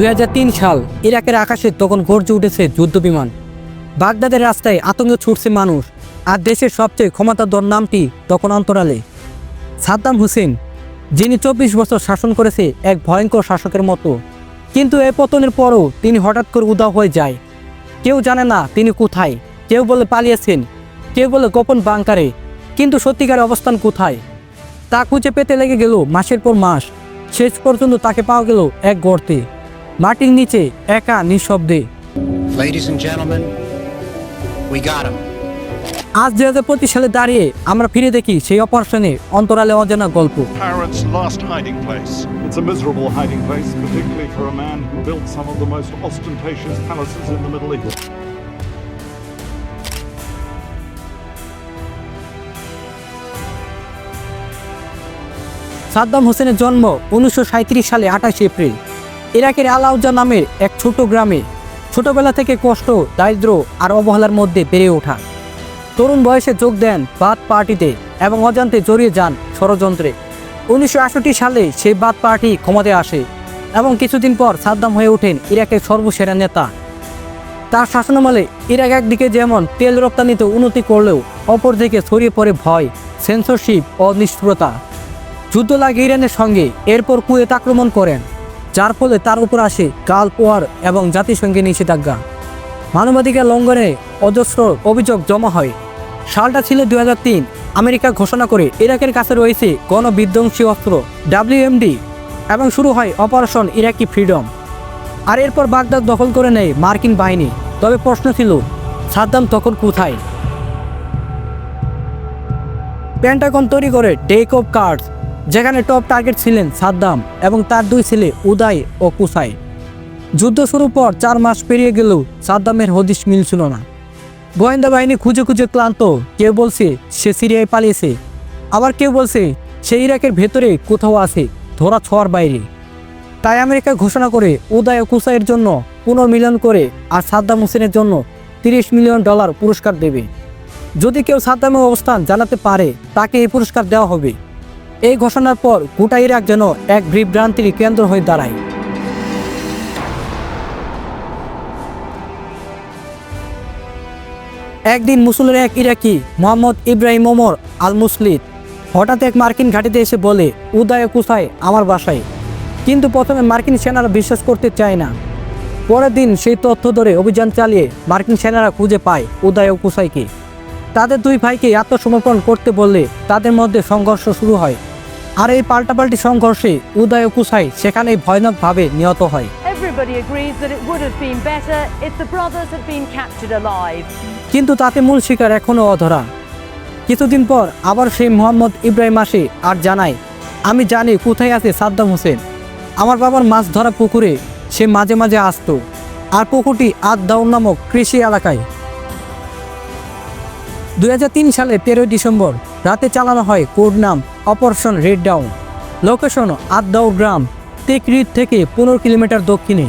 দুই হাজার তিন সাল ইরাকের আকাশে তখন গর্জে উঠেছে যুদ্ধ বিমান বাগদাদের রাস্তায় আতঙ্কে ছুটছে মানুষ, আর দেশের সবচেয়ে ক্ষমতাধর নামটি তখন অন্তরালে। সাদ্দাম হুসেন, যিনি চব্বিশ বছর শাসন করেছে, এক ভয়ঙ্কর শাসকের মতো। কিন্তু এ পতনের পরও তিনি হঠাৎ করে উদাও হয়ে যায়। কেউ জানে না তিনি কোথায়, কেউ বলে পালিয়েছেন, কেউ বলে গোপন বাংকারে, কিন্তু সত্যিকারের অবস্থান কোথায়? তা খুঁজে পেতে লেগে গেল মাসের পর মাস, শেষ পর্যন্ত তাকে পাওয়া গেল এক গর্তে। মাটির নিচে একা নিঃশব্দে। আজ দুই হাজার পঁচিশ সালে দাঁড়িয়ে আমরা ফিরে দেখি সেই অপারেশনে অন্তরালে অজানা গল্প। সাদ্দাম হোসেনের জন্ম উনিশশো সাঁত্রিশ সালে আঠাশে এপ্রিল। ইরাকের আলাউজা নামের এক ছোট গ্রামে ছোটবেলা থেকে কষ্ট দারিদ্র আর অবহেলার মধ্যে বেড়ে ওঠা। তরুণ বয়সে যোগ দেন বাদ পার্টিতে এবং অজান্তে জড়িয়ে যান ষড়যন্ত্রে। উনিশশো আটষট্টি সালে সেই বাদ পার্টি ক্ষমতায় আসে এবং কিছুদিন পর সাদ্দাম হয়ে ওঠেন ইরাকের সর্বসেরা নেতা। তার শাসনামলে ইরাক একদিকে যেমন তেল রপ্তানিতে উন্নতি করলেও অপরদিকে ছড়িয়ে পড়ে ভয় সেন্সরশিপ ও নিষ্ঠুরতা। যুদ্ধ লাগে ইরানের সঙ্গে এরপর কুয়েত আক্রমণ করেন। যার ফলে তার উপর আসে কাল পোয়ার এবং জাতিসংঘের নিষেধাজ্ঞা। মানবাধিকার লঙ্ঘনে অজস্র অভিযোগ জমা হয়। সালটা ছিল দু হাজার তিন। আমেরিকা ঘোষণা করে ইরাকের কাছে রয়েছে গণবিধ্বংসী অস্ত্র ডাব্লিউএমডি এবং শুরু হয় অপারেশন ইরাকি ফ্রিডম। আর এরপর বাগদাদ দখল করে নেয় মার্কিন বাহিনী। তবে প্রশ্ন ছিল, সাদ্দাম তখন কোথায়? পেন্টাগন তৈরি করে ডেক অফ কার্ডস যেখানে টপ টার্গেট ছিলেন সাদ্দাম এবং তার দুই ছেলে উদয় ও কুসাই। যুদ্ধ শুরুর পর চার মাস পেরিয়ে গেলেও সাদ্দামের হদিশ মিলছিল না। গোয়েন্দা বাহিনী খুঁজে খুঁজে ক্লান্ত, কেউ বলছে সে সিরিয়ায় পালিয়েছে, আবার কেউ বলছে সে ইরাকের ভেতরে কোথাও আছে, ধরা ছোঁয়ার বাইরে। তাই আমেরিকা ঘোষণা করে উদয় ও কুসাইয়ের জন্য পুনর্মিলন করে আর সাদ্দাম হোসেনের জন্য তিরিশ মিলিয়ন ডলার পুরস্কার দেবে। যদি কেউ সাদ্দামের অবস্থান জানাতে পারে, তাকে এই পুরস্কার দেওয়া হবে। এই ঘোষণার পর গোটা ইরাক যেন এক বিভ্রান্তির কেন্দ্র হয়ে দাঁড়ায়। একদিন মুসুলের এক ইরাকি, মোহাম্মদ ইব্রাহিম ওমর আল মুসলিদ হঠাৎ এক মার্কিন ঘাটিতে এসে বলে, উদয় কুসাই আমার বাসায়। কিন্তু প্রথমে মার্কিন সেনারা বিশ্বাস করতে চায় না। পরের দিন সেই তথ্য ধরে অভিযান চালিয়ে মার্কিন সেনারা খুঁজে পায়, উদয় কুসাইকে তাদের দুই ভাইকে আত্মসমর্পণ করতে বললে তাদের মধ্যে সংঘর্ষ শুরু হয়। আর এই পাল্টাপাল্টি সংঘর্ষে উদয় ও কুসাই সেখানেই ভয়ানকভাবে নিহত হয়. কিন্তু তাতে মূল শিকার এখনও অধরা। কিছুদিন পর আবার সেই মোহাম্মদ ইব্রাহিম আসে আর জানায় আমি জানি কোথায় আছে সাদ্দাম হোসেন। আমার বাবার মাছ ধরা পুকুরে সে মাঝে মাঝে আসতো। আর পুকুরটি আদদাউন নামক কৃষি এলাকায় দুই হাজার তিন সালে তেরোই ডিসেম্বর রাতে চালানো হয় কোড নাম অপারেশন রেড ডাউন। লোকেশন আদদাউর গ্রাম তেকরিদ থেকে পনেরো কিলোমিটার দক্ষিণে।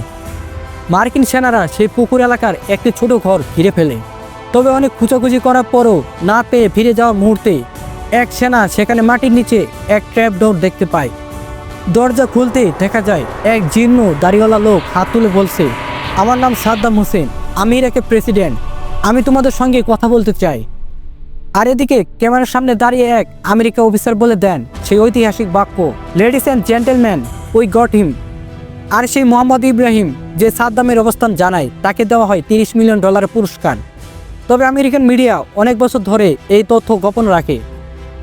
মার্কিন সেনারা সেই পুকুর এলাকার একটি ছোট ঘর ঘিরে ফেলে। তবে অনেক খুঁচাখুচি করার পরও না পেয়ে ফিরে যাওয়ার মুহূর্তে এক সেনা সেখানে মাটির নিচে এক ট্র্যাপ ডোর দেখতে পায়। দরজা খুলতে দেখা যায় এক জীর্ণ দাড়িওয়ালা লোক হাত তুলে বলছে, আমার নাম সাদ্দাম হোসেন, আমি ইরাকের প্রেসিডেন্ট। আমি তোমাদের সঙ্গে কথা বলতে চাই। আর এদিকে ক্যামেরার সামনে দাঁড়িয়ে এক আমেরিকা অফিসার বলে দেন, সেই ঐতিহাসিক বাক্য ladies and gentleman we got him আর সেই মোহাম্মদ ইব্রাহিম, যে সাদ্দামের অবস্থান জানায়, তাকে দেওয়া হয় তিরিশ মিলিয়ন ডলারের পুরস্কার। তবে আমেরিকান মিডিয়া অনেক বছর ধরে এই তথ্য গোপন রাখে।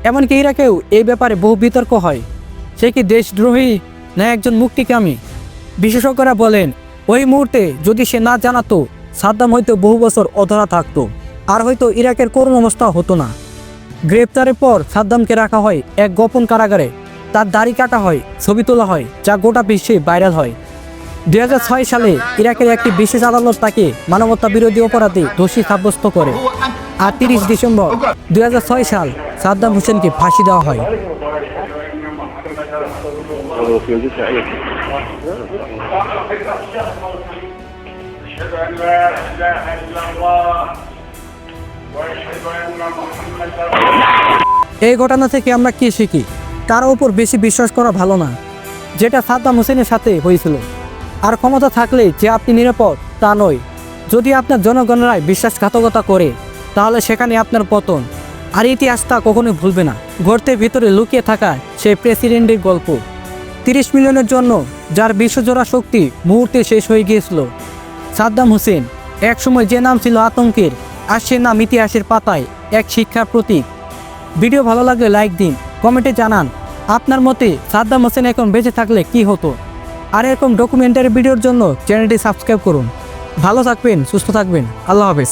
এমনকি ইরাকেও এই ব্যাপারে বহু বিতর্ক হয়। সে কি দেশদ্রোহী না একজন মুক্তিকামী? বিশেষজ্ঞরা বলেন, ওই মুহূর্তে যদি সে না জানাতো, সাদ্দাম হয়তো বহু বছর অধরা থাকতো। আর হয়তো ইরাকের করুণ অবস্থা হতো না গ্রেপ্তারের পর সাদ্দামকে রাখা হয় এক গোপন কারাগারে তার দাড়ি কাটা হয় ছবি তোলা হয় যা গোটা বিশ্বে ভাইরাল হয় দুই সালে ইরাকের একটি বিশেষ আদালত তাকে মানবতা বিরোধী অপরাধে দোষী সাব্যস্ত করে আর তিরিশ ডিসেম্বর দুই সাল সাদ্দাম হোসেনকে ফাঁসি দেওয়া হয় أشهد أن لا إله إلا الله وأشهد أن محمدا এই ঘটনা থেকে আমরা কি শিখি? কারও উপর বেশি বিশ্বাস করা ভালো না? যেটা সাদ্দাম হোসেনের সাথে হয়েছিল। আর ক্ষমতা থাকলে যে আপনি নিরাপদ, তা নয়। যদি আপনার জনগণরাই বিশ্বাসঘাতকতা করে, তাহলে সেখানে আপনার পতন। আর ইতিহাস তা কখনোই ভুলবে না। গর্তের ভিতরে লুকিয়ে থাকা সেই প্রেসিডেন্টের গল্প। তিরিশ মিলিয়নের জন্য যার বিশ্বজোড়া শক্তি মুহূর্তে শেষ হয়ে গিয়েছিল। সাদ্দাম হোসেন, একসময় যে নাম ছিল আতঙ্কের সে নাম ইতিহাসের পাতায় এক শিক্ষার প্রতীক। ভিডিও ভালো লাগলে লাইক দিন, কমেন্টে জানান, আপনার মতে সাদ্দাম হোসেন এখন বেঁচে থাকলে কি হতো? আর এরকম ডকুমেন্টারি ভিডিওর জন্য চ্যানেলটি সাবস্ক্রাইব করুন। ভালো থাকবেন, সুস্থ থাকবেন, আল্লাহ হাফেজ।